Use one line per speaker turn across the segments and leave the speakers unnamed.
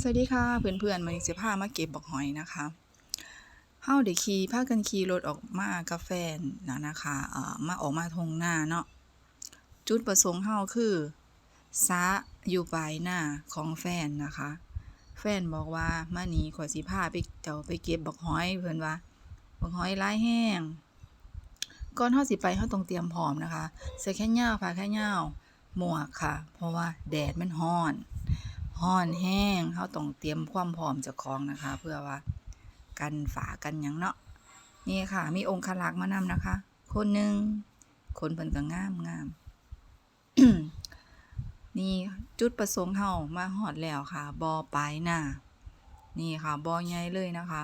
สวัสดีค่ะเพื่อนๆวันนี้สิพามาเก็บบักหอยนะคะเฮาได้ขี่พากันขี่รถออกมากับแฟนะนะคะเอ่อมาออกมาทงหน้าเนาะจุดประสงค์เฮาคือสระอยู่ปลายหน้าของแฟนนะคะ แฟนบอกว่ามานีขอสิพาไปเจ้าไปเก็บบักหอยเพิ่อนว่าบักหอยหลายแห้งก่อนเฮาสิไปเฮาต้องเตรียมพร้อมนะคะเสื้อแขนยาผ้าแขนยาหมวกค่ะ เพราะว่าแดดมันร้อน ฮ้อนแห้งเขาต้องเตรียมความพร้อมจ้าของนะคะ เพื่อว่ากันฝากันหยังเนาะนี่ค่ะ มีองค์คลักมานำนะคะ คนหนึ่งคนเพิ่นก็งามงามนี่จุดประสงค์เฮามาฮอดแล้วค่ะบอปลายหน้านี่ค่ะบอใหญ่เลยนะคะ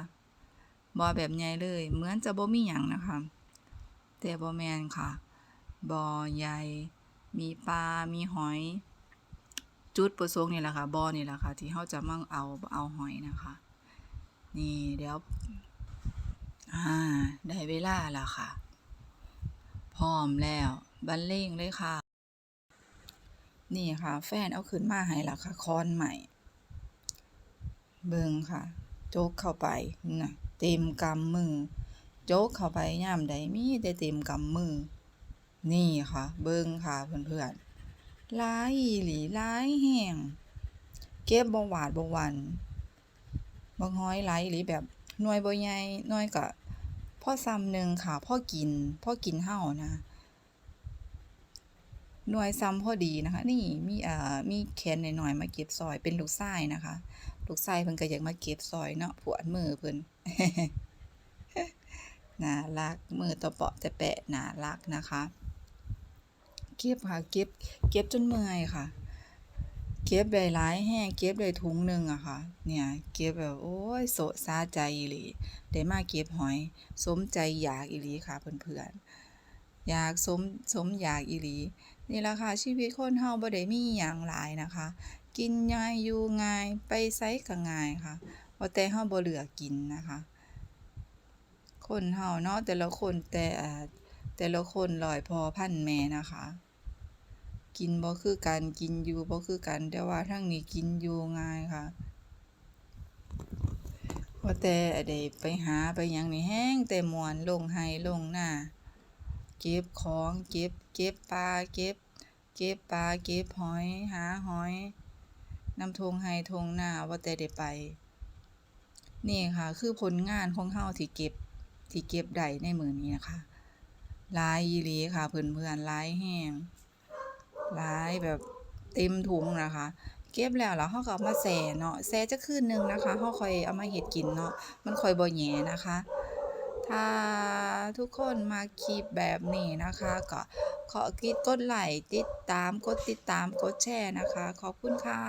บอแบบใหญ่เลย เหมือนจะบ่มีหยังนะคะแต่บ่แมนค่ะบอใหญ่มีปลา มีหอย จุดประสงค์นี่แหละค่ะบ่อนี่แหละค่ะ ที่เขาจะมาเอาเอาหอยนะคะ นี่เดี๋ยวอ่าได้เวลาแล้วค่ะ พร้อมแล้วบรรเลงเลยค่ะ นี่ค่ะ แฟนเอาขึ้นมาให้ละค่ะคอนใหม่ เบิ่งค่ะ โจกเข้าไปน่ะเต็มกำมือ โจกเข้าไปย่ามใดมีแต่เต็มกำมือ นี่ค่ะ เบิ่งค่ะเพื่อนๆ ลายอีหลีหลายแห้งเก็บบ่หวาดบ่หวันบักฮ้อยหลายอีหลีแบบหน่วยบ่ใหญ่หน่วยก็พ่อซ้ำหนึ่งค่ะพอกินพ่อกินเฮานะหน่วยซ้ำพอดีนะคะ นี่มีเอ่อมีแขนน้อยๆมาเก็บซอยเป็นลูกชายนะคะ ลูกชายเพิ่นก็อยากมาเก็บซอยเนาะผวนมือเพิ่นน่ารักมือตะเปาะตะแปะน่ารักนะคะ เก็บค่ะ เก็บ เก็บจนเมื่อยค่ะ เก็บได้หลายแห้งเก็บได้ถุงหนึ่งอะค่ะ เนี่ย เก็บแบบโอ้ยโสซาใจอีหลีได้มาเก็บหอย สมใจอยากอีหลีค่ะเพื่อนๆอยากสมสมอยากอีหลีนี่แหละค่ะชีวิตคนเฮาบ่ได้มีหยังหลายนะคะ กินง่ายอยู่ง่ายไปไสก็ง่ายค่ะว่าแต่เฮาบ่เลือกินนะคะ คนเฮาเนาะแต่ละคนแต่แต่ละคนร้อยพอพันแม่นะคะ กินบ่คือกันกินอยู่บ่คือกันแต่ว่าทางนี้กินอยู่ง่ายค่ะว่าแต่ได้ไปหาไปหยังนี่แฮงแต่มวนลงไร่ลงหน้าเก็บของเก็บเก็บปลาเก็บ เก็บปลาเก็บหอยหาหอยนำทงไร่ทงหน้าว่าแต่ได้ไป นี่ค่ะ คือผลงานของเฮาที่เก็บที่เก็บได้ในมือนี้นะคะลายอีหลีค่ะเพื่อนๆหลายแห้ง หลายแบบเต็มถุงนะคะ เก็บแล้วแล้วเขาก็เอามาแส่เนาะแส่จะคืนหนึ่งนะคะเขาค่อยเอามาเห็ดกินเนาะมันค่อยบ่แหยนะคะ ถ้าทุกคนมาคลิปแบบนี้นะคะ ก็ขอกดไลค์ติดตามกดติดตามกดแชร์นะคะ ขอบคุณค่ะ